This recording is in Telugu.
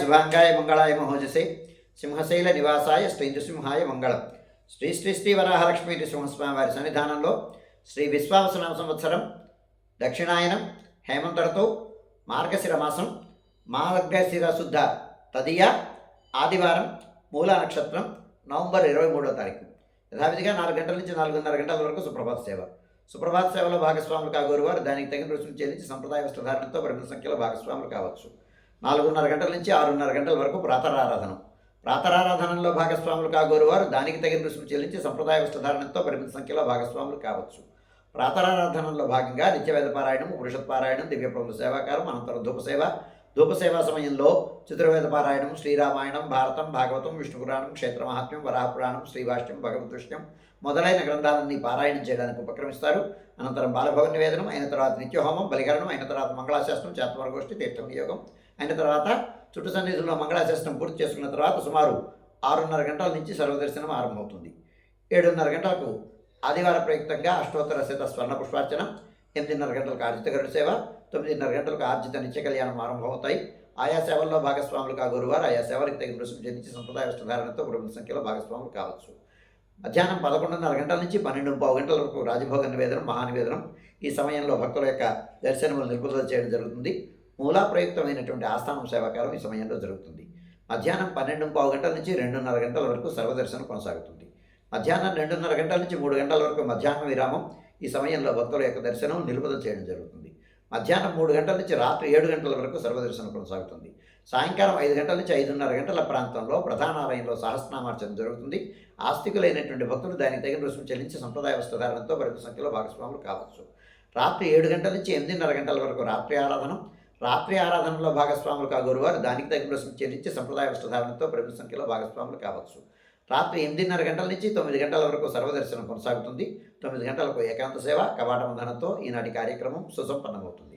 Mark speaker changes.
Speaker 1: శుభాంగాయ మంగళాయ మహోజసే సింహశైల నివాసాయ శ్రీ నృసింహాయ మంగళం శ్రీ శ్రీ శ్రీ వరాహలక్ష్మీ నృసింహస్వామి వారి సన్నిధానంలో శ్రీ విశ్వావసనామ సంవత్సరం దక్షిణాయనం హేమంతరతో మార్గశిర మాసం మార్గశిర శుద్ధ తదియ ఆదివారం మూలా నక్షత్రం నవంబర్ ఇరవై మూడో తారీఖు యథావిధిగా నాలుగు గంటల నుంచి నాలుగున్నర గంటల వరకు సుప్రభాత సేవ సుప్రభాత సేవలో భాగస్వాములు కాగోరు వారు. దానికి తగిన రుసుము చెల్లించి సంప్రదాయ వస్త్రధారణతో పరిమిత సంఖ్యలో భాగస్వాములు కావచ్చు. నాలుగున్నర గంటల నుంచి ఆరున్నర గంటల వరకు ప్రాతరారాధనం. ప్రాతరారాధనలో భాగస్వాములు కాగోరు వారు దానికి తగిన రుసుము చెల్లించి సంప్రదాయ వస్త్రధారణతో పరిమిత సంఖ్యలో భాగస్వాములు కావచ్చు. ప్రాతరారాధనలో భాగంగా నిత్యవేద పారాయణం పురుషత్పారాయణం దివ్యప్రభుల సేవాకారం అనంతరం ధూపసేవ ధూపసేవా సమయంలో చతుర్వేద పారాయణం శ్రీరామాయణం భారతం భాగవతం విష్ణు పురాణం క్షేత్ర వరాహపురాణం శ్రీభాష్యం భగవద్విష్ణం మొదలైన గ్రంథాలన్నీ పారాయణం చేయడానికి ఉపక్రమిస్తారు. అనంతరం బాలభవన్ నివేదనం అయిన తర్వాత నిత్యహోమం బలికరణం అయిన తర్వాత మంగళాశాస్త్రం చేతమరగోష్ఠి తీర్థం నియోగం అయిన తర్వాత చుట్టు సన్నిధిలో మంగళాశాస్త్రం పూర్తి చేసుకున్న తర్వాత సుమారు ఆరున్నర గంటల నుంచి సర్వదర్శనం ఆరంభమవుతుంది. ఏడున్నర గంటలకు ఆదివార ప్రయుక్తంగా అష్టోత్తర శత స్వర్ణ పుష్పార్చన ఎనిమిదిన్నర గంటలకు ఆర్జిత సేవ తొమ్మిదిన్నర గంటలకు ఆర్జిత నిత్య కళ్యాణం ఆరంభమవుతాయి. ఆయా సేవల్లో భాగస్వాములు కాగోరువారు ఆయా సేవలకు తగిన రుసుము చెల్లించి సంప్రదాయ వస్తుధారణతో కుటుంబ సంఖ్యలో భాగస్వాములు కావచ్చు. మధ్యాహ్నం పదకొండున్నర గంటల నుంచి పన్నెండు పావు గంటల వరకు రాజభోగ నివేదనం మహానివేదనం ఈ సమయంలో భక్తుల యొక్క దర్శనములు నిలుపుదల చేయడం జరుగుతుంది. మూలాప్రయుక్తమైనటువంటి ఆస్థానం సేవాకారం ఈ సమయంలో జరుగుతుంది. మధ్యాహ్నం పన్నెండు పావు గంటల నుంచి రెండున్నర గంటల వరకు సర్వదర్శనం కొనసాగుతుంది. మధ్యాహ్నం రెండున్నర గంటల నుంచి మూడు గంటల వరకు మధ్యాహ్న విరామం ఈ సమయంలో భక్తుల యొక్క దర్శనం నిలుపుదల చేయడం జరుగుతుంది. మధ్యాహ్నం మూడు గంటల నుంచి రాత్రి ఏడు గంటల వరకు సర్వదర్శనం కొనసాగుతుంది. సాయంకాలం ఐదు గంటల నుంచి ఐదున్నర గంటల ప్రాంతంలో ప్రధానాలయంలో సహస్రనామార్చన జరుగుతుంది. ఆస్తికులైనటువంటి భక్తులు దానికి తగిన రుసుము చెల్లించి సంప్రదాయ వస్త్రధారణతో పరిమిత సంఖ్యలో భాగస్వాములు కావచ్చు. రాత్రి ఏడు గంటల నుంచి ఎనిమిదిన్నర గంటల వరకు రాత్రి ఆరాధనం రాత్రి ఆరాధనలో భాగస్వాములు కాగోరువారు దానికి తగిన రుసుము చెల్లించి సంప్రదాయ వస్త్రధారణతో పరిమిత సంఖ్యలో భాగస్వాములు కావచ్చు. రాత్రి ఎనిమిదిన్నర గంటల నుంచి తొమ్మిది గంటల వరకు సర్వదర్శనం కొనసాగుతుంది. తొమ్మిది గంటలకు ఏకాంత సేవ కవాట వందనంతో ఈనాటి కార్యక్రమం సుసంపన్నమవుతుంది.